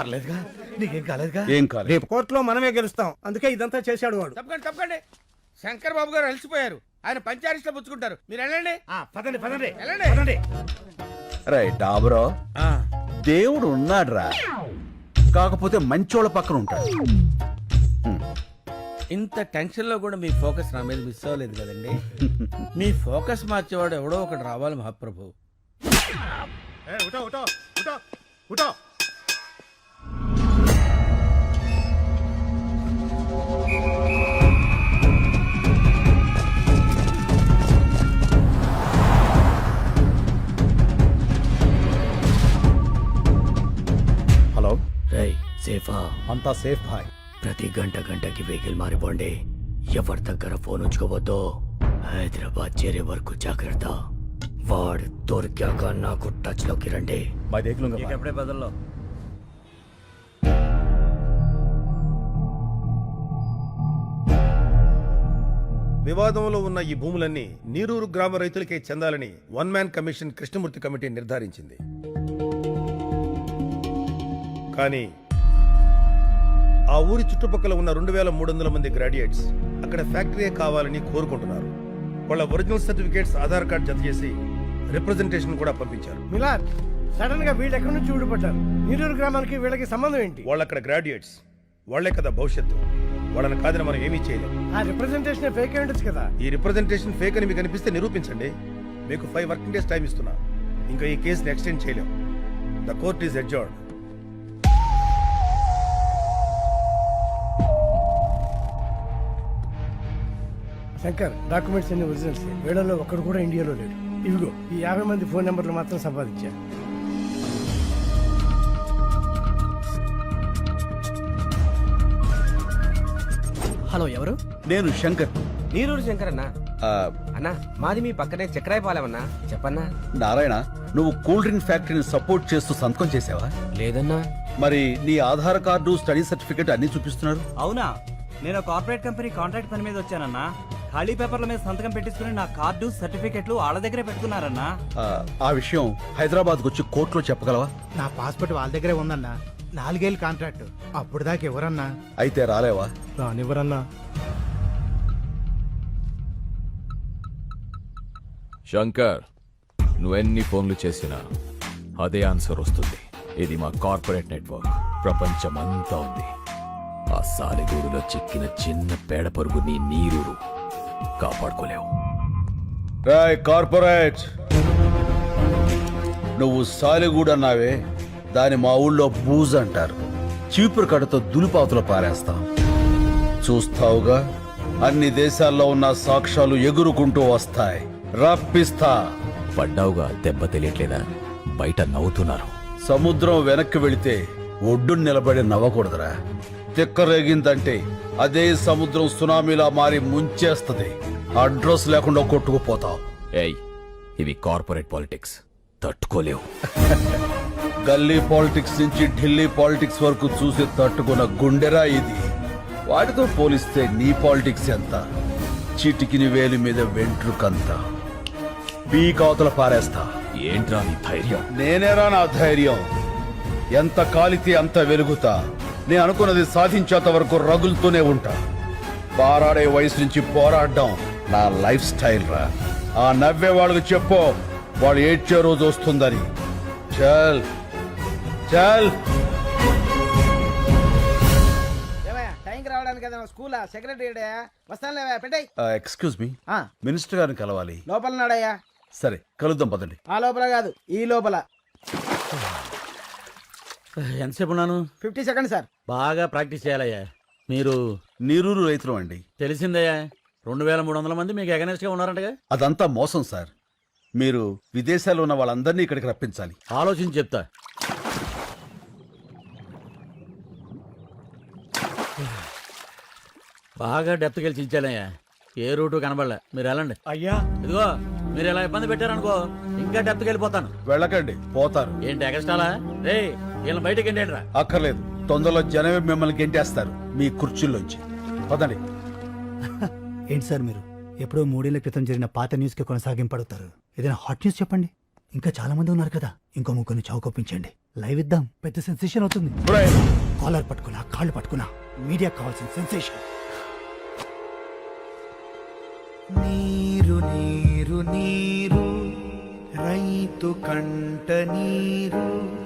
పర్లేదుగా. నీకేం కాలేదుగా? ఏం కాలేదు. రేపు కోర్టులో మనమే గెలుస్తాం. అందుకే ఇదంతా చేశాడు వాడు. తప్పకండి తప్పకండి. శంకర్ బాబు గారు అలసిపోయారు. ఆయన పంచారిస్ట్లో పుచ్చుకుంటారు. మీరు వెళ్ళండి. ఆ, పదండి పదండి. వెళ్ళండి. పదండి. రైట్ డాబరో. దేవుడు ఉన్నాడురా. కాకపోతే మంచోళ్ళ పక్కన ఉంటాడు. ఇంత టెన్షన్లో కూడా మీ ఫోకస్ నా మీద మిస్ అవ్వలేదు కదండి. మీ ఫోకస్ మార్చేవాడు ఎవడో ఒకటి రావాలి మహాప్రభు. హలో సేఫా అంతా సేఫ్ భాయ్ ప్రతి గంట గంటకి వెహికల్ మారిపోండి. ఎవరి దగ్గర ఫోన్ ఉంచుకోవద్దు. హైదరాబాద్ చేరే వరకు జాగ్రత్త. వాడు దొరికాక నాకు టచ్లోకి రండి భాయ్ దేఖ్ లూంగా భాయ్. ఎప్పుడే బదల్లో? వివాదంలో ఉన్న ఈ భూములన్నీ నీరూరు గ్రామ రైతులకే చెందాలని one man commission Krishnamurthy committee నిర్ధారించింది. కానీ ఆ ఊరి చుట్టుపక్కల ఉన్న రెండు వేల మూడు వందల మంది గ్రాడ్యుయేట్స్ అక్కడ ఫ్యాక్టరీ కావాలని కోరుకుంటున్నారు. వాళ్ళ ఒరిజినల్ సర్టిఫికేట్స్ ఆధార్ కార్డ్ జత చేసి రిప్రజెంటేషన్ కూడా పంపించారు. మిలాద్ సడన్గా వీళ్ళు ఎక్కడి నుంచి ఊడిపడ్డారు? నీరూరు గ్రామానికి వీళ్ళకి సంబంధం ఏంటి? వాళ్ళు అక్కడ గ్రాడ్యుయేట్స్ వాళ్ళే కదా భవిష్యత్తు. వాళ్ళని కాదని మనం ఏమీ చేయలేం. ఆ రిప్రజెంటేషన్ ఫేక్ అయి ఉండొచ్చు కదా? ఈ రిప్రజెంటేషన్ ఫేక్ అని మీకు అనిపిస్తే నిరూపించండి. మీకు ఫైవ్ వర్కింగ్ డేస్ టైం ఇస్తున్నా. ఇంకా ఈ కేసుని ఎక్స్టెండ్ చేయలేం. The court is adjourned. Shankar documents అన్ని ఒరిజినల్స్ వీళ్ళలో ఒక్కడు కూడా ఇండియాలో లేడు. ఇవిగో ఈ యాభై మంది ఫోన్ నెంబర్లు మాత్రం సంపాదించా హలో ఎవరు? నేను శంకర్. నీరూరు శంకర్ అన్నా. ఆ, అన్నా మాది మీ పక్కనే చక్రాయపాలెమన్నా చెప్పన్నా. నారాయణ నువ్వు కూల్ డ్రింక్ ఫ్యాక్టరీని సపోర్ట్ చేస్తూ సంతకం చేసావా? లేదన్నా. మరి నీ ఆధార్ కార్డు స్టడీ సర్టిఫికేట్ అన్ని చూపిస్తున్నారు? అవునా. నేను కార్పొరేట్ కంపెనీ కాంట్రాక్ట్ పని మీద వచ్చానన్నా. ఖాళీ పేపర్ల మీద సంతకం పెట్టించుకుని నా కార్డు సర్టిఫికెట్లు వాళ్ళ దగ్గరే పెట్టుకున్నారన్నా. ఆ, ఆ విషయం హైదరాబాద్కు వచ్చి కోర్టులో చెప్పగలవా? నా పాస్పోర్ట్ వాళ్ళ దగ్గరే ఉందన్నా. నాలుగేళ్ళు కాంట్రాక్ట్. అప్పుడు దాకా ఎవరన్నా? అయితే రాలేవా? రానివ్వరన్నా. శంకర్ నువ్వెన్ని ఫోన్లు చేసినా అదే ఆన్సర్ వస్తుంది. ఇది మా కార్పొరేట్ నెట్వర్క్. ప్రపంచమంతా ఉంది. ఆ సాలెగూడులో చెక్కిన చిన్న పేడ పరుగు నీ నీరు కాపాడుకోలేవు. రాయ్ కార్పొరేట్! నువ్వు సాలిగూడు అన్నావే దాని మా ఊళ్ళో బూజ్ అంటారు. చీపురు కడతో దులిపాతులు పారేస్తాం. చూస్తావుగా అన్ని దేశాల్లో ఉన్న సాక్ష్యాలు ఎగురుకుంటూ వస్తాయి. రప్పిస్తా! పడ్డావుగా దెబ్బ తెలియట్లేదా? బయట నవ్వుతున్నారు. సముద్రం వెనక్కి వెళితే ఒడ్డు నిలబడి నవ్వకూడదురా. తిక్కరేగిందంటే అదే సముద్రం సునామీలా మారి ముంచేస్తది. అడ్రస్ లేకుండా కొట్టుకుపోతావు. ఏయ్ ఇవి కార్పొరేట్ పాలిటిక్స్. తట్టుకోలేవు. గల్లీ పాలిటిక్స్ నుంచి ఢిల్లీ పాలిటిక్స్ వరకు చూసి తట్టుకున్న గుండెరా ఇది. వాటితో పోలిస్తే నీ పాలిటిక్స్ ఎంత? చిటికిని వేలి మీద వెంట్రుకంత. పీకావతల పారేస్తా. ఏంట్రా నీ ధైర్యం? నేనేరా నా ధైర్యం? ఎంత కాలితే అంత వెలుగుతా. నేను అనుకున్నది సాధించేంత వరకు రగులుతూనే ఉంటా. పారాడే వయసు నుంచి పోరాడడం నా లైఫ్ స్టైల్ రా. ఆ నవ్వే వాళ్ళకి చెప్పు వాడు ఏడ్చే రోజు వస్తుందని. చల్. చల్. రావడానికి కదా స్కూల్ సెక్రటరీ వస్తానులేవా పెట్టాయి. ఎక్స్క్యూజ్ మీ మినిస్టర్ గారిని కలవాలి. లోపల నాడయ్యా సరే కలుద్దాం పదండి. ఆ లోపల కాదు ఈ లోపల. ఎంతసేపు ఉన్నాను? Fifty second sir. బాగా ప్రాక్టీస్ చేయాలయ్యా. మీరు నీరూరు రైతులు అండి. తెలిసిందయ్యా రెండు వేల మూడు వందల మంది మీకు ఎగనెస్ట్గా ఉన్నారంటగా? అదంతా మోసం సార్. మీరు విదేశాల్లో ఉన్న వాళ్ళందరినీ ఇక్కడికి రప్పించాలి. ఆలోచించి చెప్తా. బాగా డెప్త్ గెలిచి ఇచ్చానయ్యా ఏ రూటు కనబడలే. మీరు వెళ్ళండి. అయ్యా. ఇదిగో మీరు ఇలా ఇబ్బంది పెట్టారనుకో ఇంకా డెప్త్ వెళ్ళిపోతాను. వెళ్ళకండి పోతారు. ఏంటి ఎగస్టాలా రే వీళ్ళని బయటకి ఏంటంట్రా అక్కర్లేదు. తొందరలో జనమే మిమ్మల్ని గెంటేస్తారు. మీ కుర్చీల్లోంచి. పదండి. ఏంటి సార్ మీరు? ఎప్పుడో మూడేళ్ళ క్రితం జరిగిన పాత న్యూస్కి కొనసాగింపడుతారు ఏదైనా హాట్ న్యూస్ చెప్పండి. ఇంకా చాలా మంది ఉన్నారు కదా. ఇంకో ముగ్గురిని చౌకొప్పించండి లైవ్ ఇద్దాం. పెద్ద సెన్సేషన్ అవుతుంది. కాలర్ పట్టుకున్నా కాళ్ళు పట్టుకున్నా మీడియా కావాల్సిన సెన్సేషన్. నీరు నీరు నీరు రైతు కంట నీరు.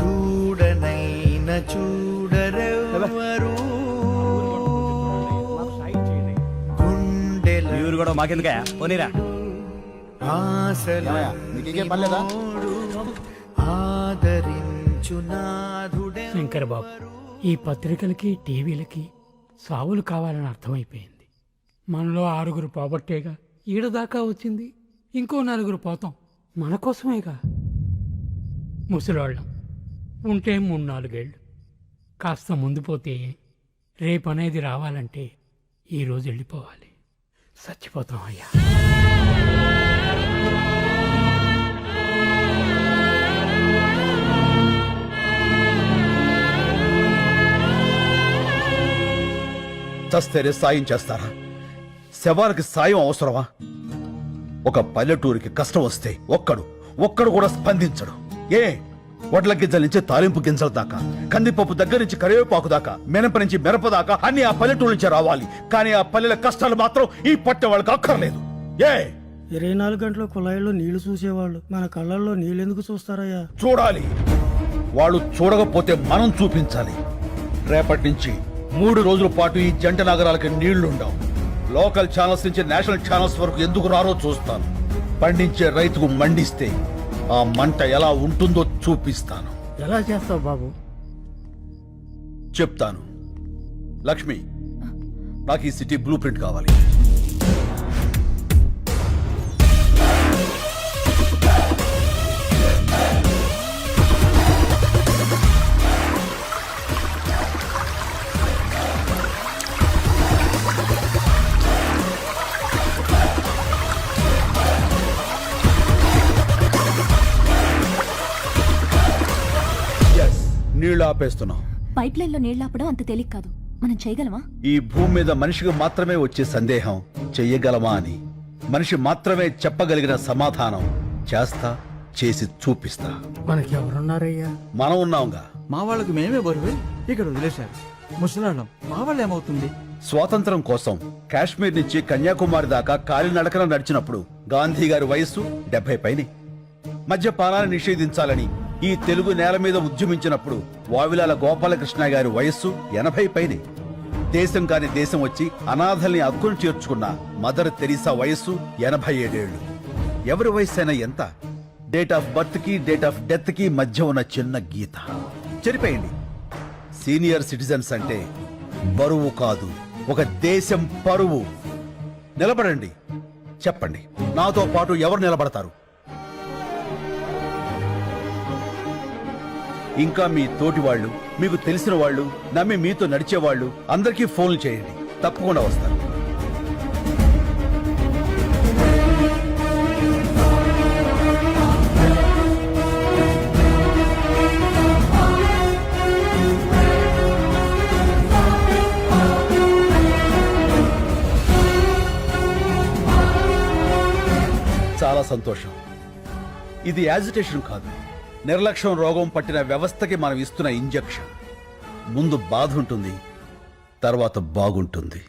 చూడనైన చూడరెవరు గుండెల కూడా మాకెందుకా పోనీరా. ఆశల శంకర్ బాబు ఈ పత్రికలకి టీవీలకి సావులు కావాలని అర్థమైపోయింది. మనలో ఆరుగురు పోగొట్టేగా ఈడ దాకా వచ్చింది. ఇంకో నలుగురు పోతాం. మన కోసమేగా. ముసలోళ్ళం. ఉంటే మూడు నాలుగేళ్ళు. కాస్త ముందు పోతే రేపు అనేది రావాలంటే ఈరోజు వెళ్ళిపోవాలి. చచ్చిపోతాం అయ్యా. చస్తేనే సాయం చేస్తారా? శవానికి సాయం అవసరమా? ఒక పల్లెటూరికి కష్టం వస్తే ఒక్కడు ఒక్కడు కూడా స్పందించడు. ఏ? వడ్ల గింజల నుంచి తాలింపు గింజల దాకా కందిపప్పు దగ్గర నుంచి కరివేపాకు దాకా మినప నుంచి మిరప దాకా అన్ని ఆ పల్లెటూరు నుంచి రావాలి. కానీ ఆ పల్లెల కష్టాలు మాత్రం ఈ పట్టె వాళ్ళకి అక్కర్లేదు. ఏ? ఇరవై నాలుగు గంటల కుళాయిలో నీళ్ళు చూసేవాళ్ళు. మన కళ్ళల్లో నీళ్ళు ఎందుకు చూస్తారయ్యా? చూడాలి. వాళ్ళు చూడకపోతే మనం చూపించాలి. రేపటి నుంచి మూడు రోజుల పాటు ఈ జంట నగరాలకి నీళ్ళుండవు. లోకల్ ఛానల్స్ నుంచి నేషనల్ ఛానల్స్ వరకు ఎందుకు రారో చూస్తాను. పండించే రైతుకు మండిస్తే ఆ మంట ఎలా ఉంటుందో చూపిస్తాను. ఎలా చేస్తావు బాబు? చెప్తాను. లక్ష్మి నాకు ఈ సిటీ బ్లూ ప్రింట్ కావాలి. నీళ్ళు ఆపేస్తున్నాం పైప్ లైన్లో నీళ్ళాపడం అంత తేలిక కాదు. మనం చేయగలమా? ఈ భూమి మీద మనిషికి మాత్రమే వచ్చే సందేహం చెయ్యగలమా అని. మనిషి మాత్రమే చెప్పగలిగిన సమాధానం చేస్తా చేసి చూపిస్తా. మనకి ఎవరున్నారయ్యా మనం ఉన్నాంగా. మా వాళ్ళకి మేమే బరువు. ఇక్కడ వదిలేశారు. ముసలాళ్ళం మా వాళ్ళు ఏమవుతుంది? స్వాతంత్రం కోసం కాశ్మీర్ నుంచి కన్యాకుమారి దాకా కాలినడకన నడిచినప్పుడు గాంధీ గారి వయస్సు డెబ్బై పైనే. మద్యపానాన్ని నిషేధించాలని ఈ తెలుగు నేల మీద ఉద్యమించినప్పుడు వావిలాల గోపాలకృష్ణ గారి వయస్సు ఎనభై పైనే. దేశం కాని దేశం వచ్చి అనాథల్ని అక్కును చేర్చుకున్న మదర్ తెరీసా వయస్సు ఎనభై ఏడేళ్ళు ఎవరి వయస్సు అయినా ఎంత? డేట్ ఆఫ్ బర్త్కి డేట్ ఆఫ్ డెత్కి మధ్య ఉన్న చిన్న గీత. చనిపోయింది సీనియర్ సిటిజన్స్ అంటే బరువు కాదు ఒక దేశం పరువు. నిలబడండి. చెప్పండి. నాతో పాటు ఎవరు నిలబడతారు? ఇంకా మీ తోటి వాళ్ళు మీకు తెలిసిన వాళ్ళు నమ్మి మీతో నడిచేవాళ్ళు అందరికీ ఫోన్లు చేయండి. తప్పకుండా వస్తారు చాలా సంతోషం. ఇది యాజిటేషన్ కాదు. నిర్లక్ష్యం రోగం పట్టిన వ్యవస్థకి మనం ఇస్తున్న ఇంజెక్షన్. ముందు బాధ ఉంటుంది తర్వాత బాగుంటుంది.